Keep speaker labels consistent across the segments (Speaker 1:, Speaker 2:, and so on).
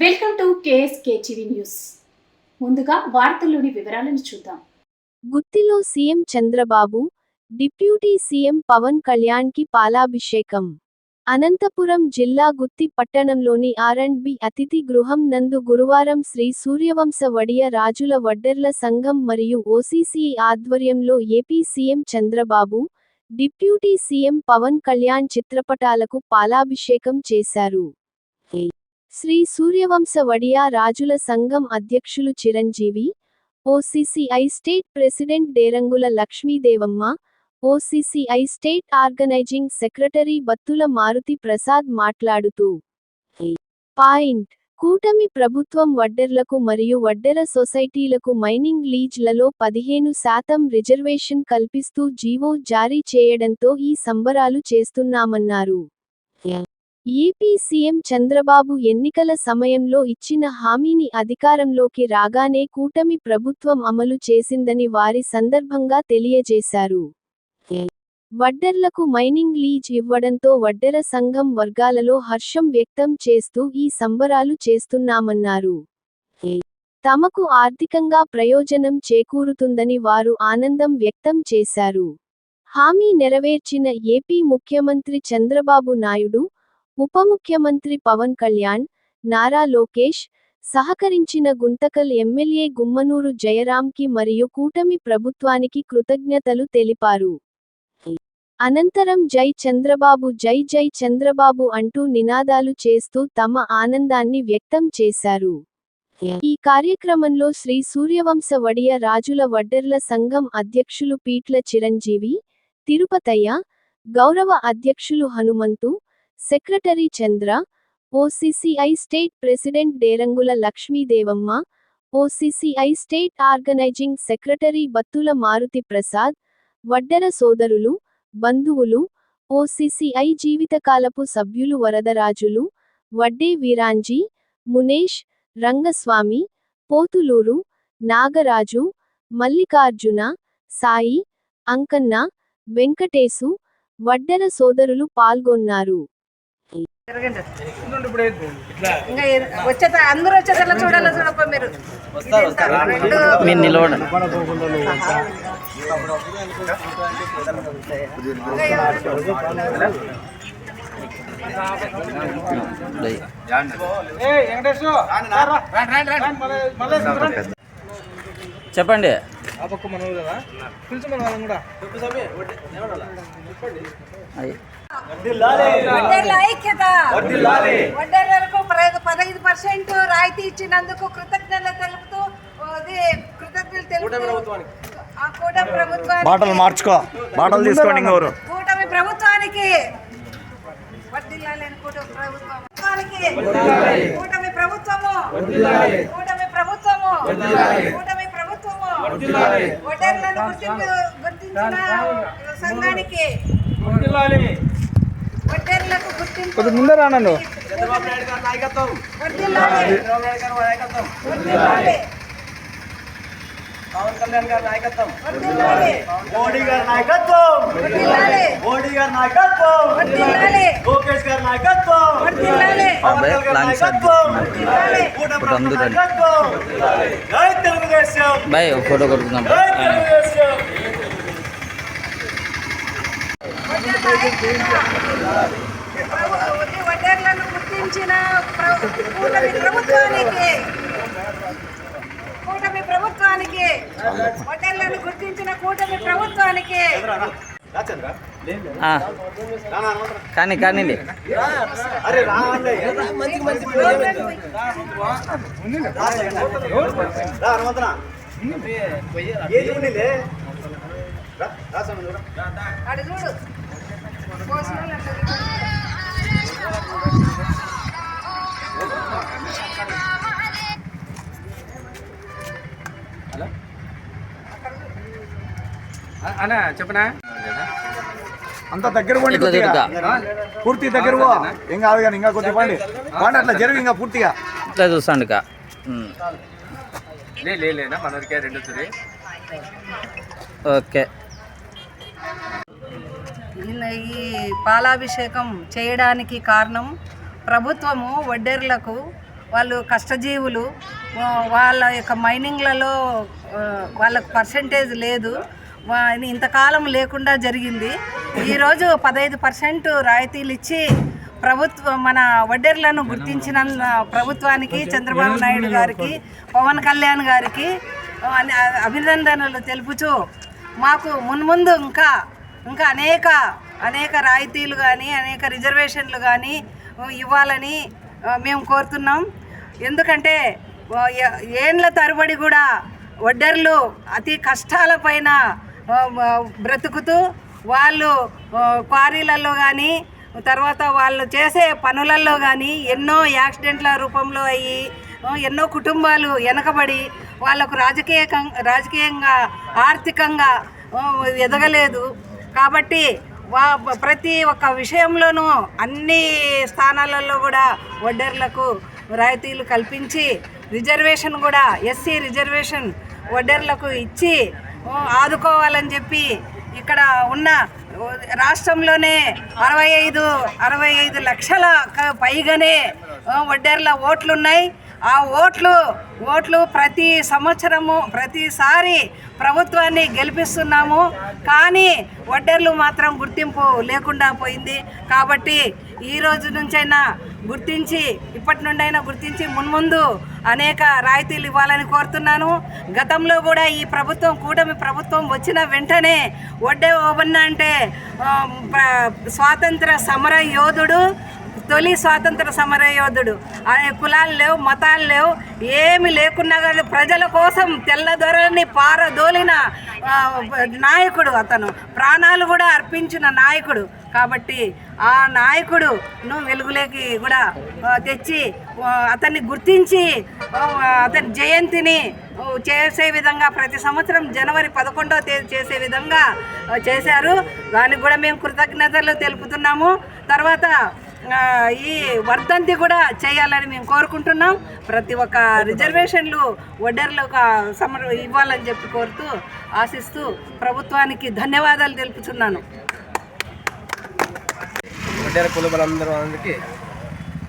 Speaker 1: Welcome to KSK TV news. ముందుగా వార్తల్లోని వివరాలను చూద్దాం.
Speaker 2: గుత్తిలో CM Chandrababu deputy CM Pawan కళ్యాణ్కి పాలాభిషేకం. అనంతపురం జిల్లా గుత్తి పట్టణంలోని ఆర్ అండ్ బి అతిథి గృహం నందు గురువారం శ్రీ సూర్యవంశ వడియ రాజుల వడ్డెర్ల సంఘం మరియు ఓసీసీ ఆధ్వర్యంలో AP CM Chandrababu deputy CM Pawan Kalyan చిత్రపటాలకు పాలాభిషేకం చేశారు. శ్రీ సూర్యవంశ వడియా రాజుల సంఘం అధ్యక్షులు Chiranjeevi OCCI state president Derangula Lakshmidevamma OCCI state organising secretary Battula Maruthi Prasad మాట్లాడుతూ పాయింట్ కూటమి ప్రభుత్వం వడ్డెర్లకు మరియు వడ్డెర సొసైటీలకు మైనింగ్ లీజ్లలో పదిహేను శాతం రిజర్వేషన్ కల్పిస్తూ జీవో జారీ చేయడంతో ఈ సంబరాలు చేస్తున్నామన్నారు. ఏపీ సీఎం చంద్రబాబు ఎన్నికల సమయంలో ఇచ్చిన హామీని అధికారంలోకి రాగానే కూటమి ప్రభుత్వం అమలు చేసిందని వారి సందర్భంగా తెలియజేశారు. వడ్డర్లకు మైనింగ్ లీజ్ ఇవ్వడంతో వడ్డెర సంఘం వర్గాలలో హర్షం వ్యక్తం చేస్తూ ఈ సంబరాలు చేస్తున్నామన్నారు. తమకు ఆర్థికంగా ప్రయోజనం చేకూరుతుందని వారు ఆనందం వ్యక్తం చేశారు. హామీ నెరవేర్చిన ఏపీ ముఖ్యమంత్రి చంద్రబాబు నాయుడు ఉప ముఖ్యమంత్రి పవన్ కళ్యాణ్ నారా లోకేష్ సహకరించిన గుంతకల్ ఎమ్మెల్యే గుమ్మనూరు జయరాంకి మరియు కూటమి ప్రభుత్వానికి కృతజ్ఞతలు తెలిపారు. అనంతరం జై చంద్రబాబు జై జై చంద్రబాబు అంటూ నినాదాలు చేస్తూ తమ ఆనందాన్ని వ్యక్తం చేశారు. ఈ కార్యక్రమంలో శ్రీ సూర్యవంశ వడియ రాజుల వడ్డెర్ల సంఘం అధ్యక్షులు పీట్ల చిరంజీవి తిరుపతయ్య గౌరవ అధ్యక్షులు Hanumanthu secretary Chandra OCCI state president Derangula Lakshmidevamma OCCI state organising secretary Battula Maruthi Prasad వడ్డెర సోదరులు బంధువులు ఓసీసీఐ జీవితకాలపు సభ్యులు వరదరాజులు వడ్డే వీరాంజీ మునేష్ రంగస్వామి పోతులూరు నాగరాజు మల్లికార్జున సాయి అంకన్న వెంకటేశు వడ్డెర సోదరులు పాల్గొన్నారు.
Speaker 3: వచ్చేట అందరూ వచ్చేటట్లు చూడాలి చూడప్ప మీరు. ఇదంతా రెండు
Speaker 4: మీరు నిలబడండి
Speaker 3: ఇంకా ఎవరు?
Speaker 4: దయ్. చెప్పండి. అయ్.
Speaker 3: వడ్డేర్ల ఐక్యత వడ్డేర్లకు ప్ర- పదహైదు పర్సెంట్ రాయితీ ఇచ్చినందుకు కృతజ్ఞతలు తెలుపుతూ అది కృతజ్ఞతలు తెలుపుతూ ఆ కూటమి ప్రభుత్వానికి
Speaker 5: బాటలు మార్చుకో. బాటలు తీసుకోండి ఇంకెవరు
Speaker 3: కూటమి ప్రభుత్వానికి కూటమి ప్రభుత్వానికి కూటమి ప్రభుత్వము. కూటమి ప్రభుత్వము. కూటమి ప్రభుత్వము. వడ్డేర్లను గుర్తింపు గుర్తించిన సంఘానికి. వడ్డేర్లకు గుర్తింపు.
Speaker 5: కొద్ది ముందే రా నన్ను
Speaker 3: వర్ధిల్లాలి వర్ధిల్లాలి
Speaker 5: పవన్ కళ్యాణ్ గారి నాయకత్వం. మోడీ గారి నాయకత్వం. మోడీ గారి నాయకత్వం. లోకేష్ గారి నాయకత్వం గారి
Speaker 4: లాంగ్ షాట్
Speaker 5: నాయకత్వం
Speaker 3: వర్ధిల్లాలి
Speaker 5: కూటమి
Speaker 4: ఇప్పుడు అందరూ రండి.
Speaker 5: నాయకత్వం జై తెలుగుదేశం
Speaker 4: బాయ్ ఒక ఫోటో కొడుకుందాం
Speaker 5: జై తెలుగుదేశం
Speaker 3: ప్రభుత్వ వడ్డేర్లను గుర్తించిన కూటమి ప్రభుత్వానికి కూటమి ప్రభుత్వానికి వడ్డేర్లను గుర్తించిన కూటమి ప్రభుత్వానికి.
Speaker 4: కానీ
Speaker 5: రా.
Speaker 3: అడు చూడు చూడు.
Speaker 6: అన్నా చెప్పనా?
Speaker 5: అంత దగ్గర పోండి. పూర్తి దగ్గర పో. ఏం కాదు కానీ ఇంకా కొద్దిగా పండి. పండి అట్లా జరిగి ఇంకా పూర్తిగా.
Speaker 4: ఇట్లా చూస్తాండు కా ఉమ్.
Speaker 6: లే లే, లేనా మనరికే రెండు
Speaker 4: ఓకే.
Speaker 3: ఈ పాలాభిషేకం చేయడానికి కారణం ప్రభుత్వము వడ్డేర్లకు వాళ్ళు కష్టజీవులు వాళ్ళ యొక్క మైనింగ్లలో వాళ్ళకు పర్సంటేజ్ లేదు. ఇంతకాలం లేకుండా జరిగింది. ఈరోజు పదహైదు పర్సెంట్ రాయితీలు ఇచ్చి ప్రభుత్వం మన వడ్డెర్లను గుర్తించిన ప్రభుత్వానికి చంద్రబాబు నాయుడు గారికి పవన్ కళ్యాణ్ గారికి అభినందనలు తెలుపుచూ మాకు మున్ముందు ఇంకా ఇంకా అనేక అనేక రాయితీలు కానీ అనేక రిజర్వేషన్లు కానీ ఇవ్వాలని మేము కోరుతున్నాం. ఎందుకంటే ఏండ్ల తరబడి కూడా వడ్డర్లు అతి కష్టాలపైన బ్రతుకుతూ వాళ్ళు క్వారీలలో కానీ తర్వాత వాళ్ళు చేసే పనులలో కానీ ఎన్నో యాక్సిడెంట్ల రూపంలో అయ్యి ఎన్నో కుటుంబాలు వెనకబడి వాళ్ళకు రాజకీయ రాజకీయంగా ఆర్థికంగా ఎదగలేదు. కాబట్టి వా ప్రతి ఒక్క విషయంలోనూ అన్ని స్థానాలలో కూడా వడ్డర్లకు రాయితీలు కల్పించి రిజర్వేషన్ కూడా ఎస్సీ రిజర్వేషన్ వడ్డర్లకు ఇచ్చి ఆదుకోవాలని చెప్పి ఇక్కడ ఉన్న రాష్ట్రంలోనే అరవై ఐదు అరవై ఐదు లక్షల పైగానే వడ్డర్ల ఓట్లున్నాయి. ఓట్లు ఉన్నాయి ఆ ఓట్లు ఓట్లు ప్రతి సంవత్సరము ప్రతిసారి ప్రభుత్వాన్ని గెలిపిస్తున్నాము. కానీ వడ్డర్లు మాత్రం గుర్తింపు లేకుండా పోయింది. కాబట్టి ఈ రోజు నుంచైనా గుర్తించి ఇప్పటి నుండైనా గుర్తించి మున్ముందు అనేక రాయితీలు ఇవ్వాలని కోరుతున్నాను. గతంలో కూడా ఈ ప్రభుత్వం కూటమి ప్రభుత్వం వచ్చిన వెంటనే వడ్డే ఓబన్న అంటే స్వాతంత్ర సమర యోధుడు తొలి స్వాతంత్ర సమర యోధుడు. అనే కులాలు లేవు మతాలు లేవు ఏమి లేకున్నా కానీ ప్రజల కోసం తెల్లదొరని పారదోలిన నాయకుడు అతను. ప్రాణాలు కూడా అర్పించిన నాయకుడు. కాబట్టి ఆ నాయకుడును వెలుగులోకి కూడా తెచ్చి అతన్ని గుర్తించి అతని జయంతిని చేసే విధంగా ప్రతి సంవత్సరం జనవరి పదకొండవ తేదీ చేసే విధంగా చేశారు. దానికి కూడా మేము కృతజ్ఞతలు తెలుపుతున్నాము. తర్వాత ఈ వర్ధంతి కూడా చేయాలని మేము కోరుకుంటున్నాం. ప్రతి ఒక్క రిజర్వేషన్లు వడ్డర్లకు సమర్ ఇవ్వాలని చెప్పి కోరుతూ ఆశిస్తూ ప్రభుత్వానికి ధన్యవాదాలు తెలుపుతున్నాను.
Speaker 7: వడ్డేర కులబలందరూ అందరికీ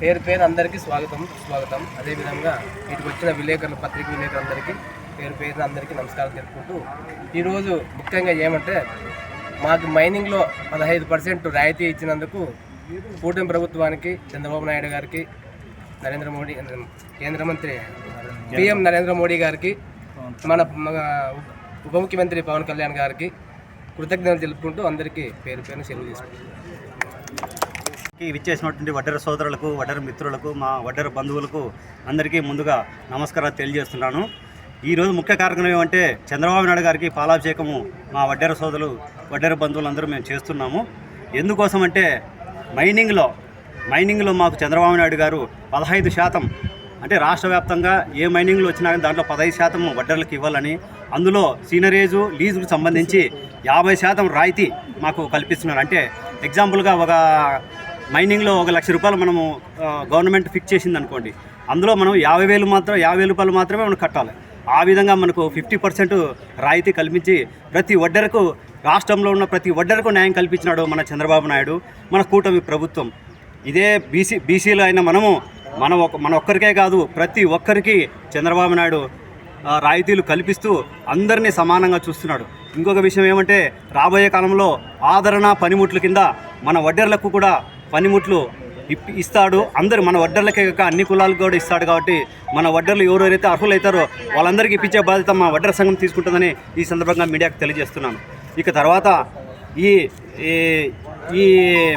Speaker 7: పేరు పేరు అందరికీ స్వాగతం స్వాగతం అదేవిధంగా వీటికి వచ్చిన విలేకరుల పత్రిక విలేకరులందరికీ పేరు పేరున అందరికీ నమస్కారం తెలుపుకుంటూ ఈరోజు ముఖ్యంగా ఏమంటే మాకు మైనింగ్లో పదహైదు పర్సెంట్ రాయితీ ఇచ్చినందుకు కూటమి ప్రభుత్వానికి చంద్రబాబు నాయుడు గారికి నరేంద్ర మోడీ కేంద్ర మంత్రి పిఎం నరేంద్ర మోడీ గారికి మన ఉప ముఖ్యమంత్రి పవన్ కళ్యాణ్ గారికి కృతజ్ఞతలు తెలుపుకుంటూ అందరికీ పేరు పేరున సెలవు తీసుకుంటున్నాను
Speaker 8: ఇచ్చేసినటువంటి విచ్చేసినటువంటి సోదరులకు వడ్డర మిత్రులకు మా వడ్డర బంధువులకు అందరికీ ముందుగా నమస్కారాలు తెలియజేస్తున్నాను. ఈరోజు ముఖ్య కార్యక్రమం ఏమంటే చంద్రబాబు నాయుడు గారికి పాలాభిషేకము మా వడ్డర సోదరులు వడ్డెర బంధువులందరూ మేము చేస్తున్నాము. ఎందుకోసం అంటే మైనింగ్లో మైనింగ్లో మాకు చంద్రబాబు నాయుడు గారు పదహైదు శాతం అంటే రాష్ట్ర వ్యాప్తంగా ఏ మైనింగ్లో వచ్చినా కానీ దాంట్లో పదహైదు శాతం వడ్డర్లకు ఇవ్వాలని అందులో సీనరేజు లీజుకు సంబంధించి యాభై శాతం రాయితీ మాకు కల్పిస్తున్నారు. అంటే ఎగ్జాంపుల్గా ఒక మైనింగ్లో ఒక లక్ష రూపాయలు మనము గవర్నమెంట్ ఫిక్స్ చేసింది అనుకోండి అందులో మనం యాభై వేలు మాత్రం యాభై వేలు రూపాయలు మాత్రమే మనం కట్టాలి. ఆ విధంగా మనకు ఫిఫ్టీ పర్సెంట్ రాయితీ కల్పించి ప్రతి వడ్డరకు రాష్ట్రంలో ఉన్న ప్రతి ఒడ్డరకు న్యాయం కల్పించినాడు మన చంద్రబాబు నాయుడు మన కూటమి ప్రభుత్వం. ఇదే బీసీ బీసీలో అయిన మనము మన ఒక మన ఒక్కరికే కాదు ప్రతి ఒక్కరికి చంద్రబాబు నాయుడు రాయితీలు కల్పిస్తూ అందరినీ సమానంగా చూస్తున్నాడు. ఇంకొక విషయం ఏమంటే రాబోయే కాలంలో ఆదరణ పనిముట్లు కింద మన వడ్డర్లకు కూడా పనిముట్లు ఇప్- ఇస్తాడు. అందరు మన వడ్డర్లకే కాక అన్ని కులాలకు కూడా ఇస్తాడు కాబట్టి మన వడ్డర్లు ఎవరెవరైతే అర్హులైతారో వాళ్ళందరికీ ఇప్పించే బాధ్యత మా వడ్డర్ సంఘం తీసుకుంటుందని ఈ సందర్భంగా మీడియాకు తెలియజేస్తున్నాను. ఇక తర్వాత ఈ ఈ- ఈ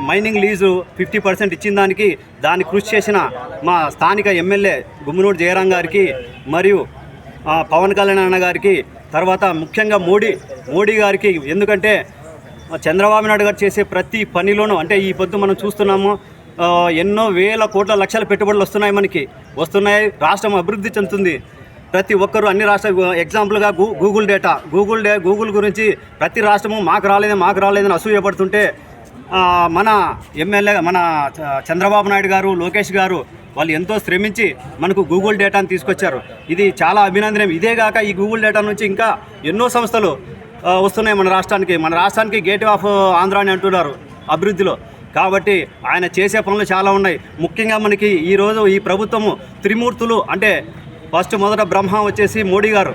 Speaker 8: మైనింగ్ లీజు ఫిఫ్టీ పర్సెంట్ ఇచ్చిన దానికి దాన్ని కృషి చేసిన మా స్థానిక ఎమ్మెల్యే గుమ్మనూరు జయరాం గారికి మరియు పవన్ కళ్యాణ్ అన్న గారికి తర్వాత ముఖ్యంగా మోడీ మోడీ గారికి ఎందుకంటే చంద్రబాబు నాయుడు గారు చేసే ప్రతి పనిలోనూ అంటే ఈ పొద్దు మనం చూస్తున్నాము ఎన్నో వేల కోట్ల లక్షల పెట్టుబడులు వస్తున్నాయి మనకి. వస్తున్నాయి రాష్ట్రం అభివృద్ధి చెందుతుంది. ప్రతి ఒక్కరూ అన్ని రాష్ట్ర ఎగ్జాంపుల్గా గూ Google data Google day Google గురించి ప్రతి రాష్ట్రము మాకు రాలేదు మాకు రాలేదని అసూయపడుతుంటే మన ఎమ్మెల్యే మన చ- చంద్రబాబు నాయుడు గారు లోకేష్ గారు వాళ్ళు ఎంతో శ్రమించి మనకు గూగుల్ డేటాను తీసుకొచ్చారు. ఇది చాలా అభినందనం ఇదే కాక ఈ గూగుల్ డేటా నుంచి ఇంకా ఎన్నో సంస్థలు వస్తున్నాయి మన రాష్ట్రానికి. మన రాష్ట్రానికి గేట్ ఆఫ్ ఆంధ్ర అని అంటున్నారు అభివృద్ధిలో. కాబట్టి ఆయన చేసే పనులు చాలా ఉన్నాయి. ముఖ్యంగా మనకి ఈరోజు ఈ ప్రభుత్వము త్రిమూర్తులు అంటే ఫస్ట్ మొదట బ్రహ్మ వచ్చేసి మోడీ గారు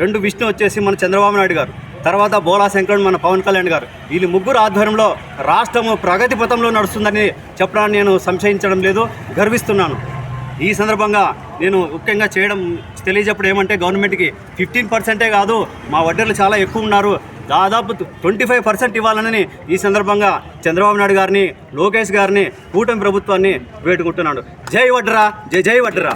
Speaker 8: రెండు విష్ణు వచ్చేసి మన చంద్రబాబు నాయుడు గారు తర్వాత బోలా శంకరన్ మన పవన్ కళ్యాణ్ గారు. వీళ్ళు ముగ్గురు ఆధ్వర్యంలో రాష్ట్రము ప్రగతి పథంలో నడుస్తుందని చెప్పడానికి నేను సంశయించడం లేదు గర్విస్తున్నాను. ఈ సందర్భంగా నేను ముఖ్యంగా చేయడం తెలియజెప్పడం ఏమంటే గవర్నమెంట్కి ఫిఫ్టీన్ పర్సెంటే కాదు మా వడ్డీలు చాలా ఎక్కువ ఉన్నారు. దాదాపు ట్వంటీ ఫైవ్ పర్సెంట్ ఇవ్వాలని ఈ సందర్భంగా చంద్రబాబు నాయుడు గారిని లోకేష్ గారిని కూటమి ప్రభుత్వాన్ని వేడుకుంటున్నాడు జై వడ్డరా జై జై వడ్డరా.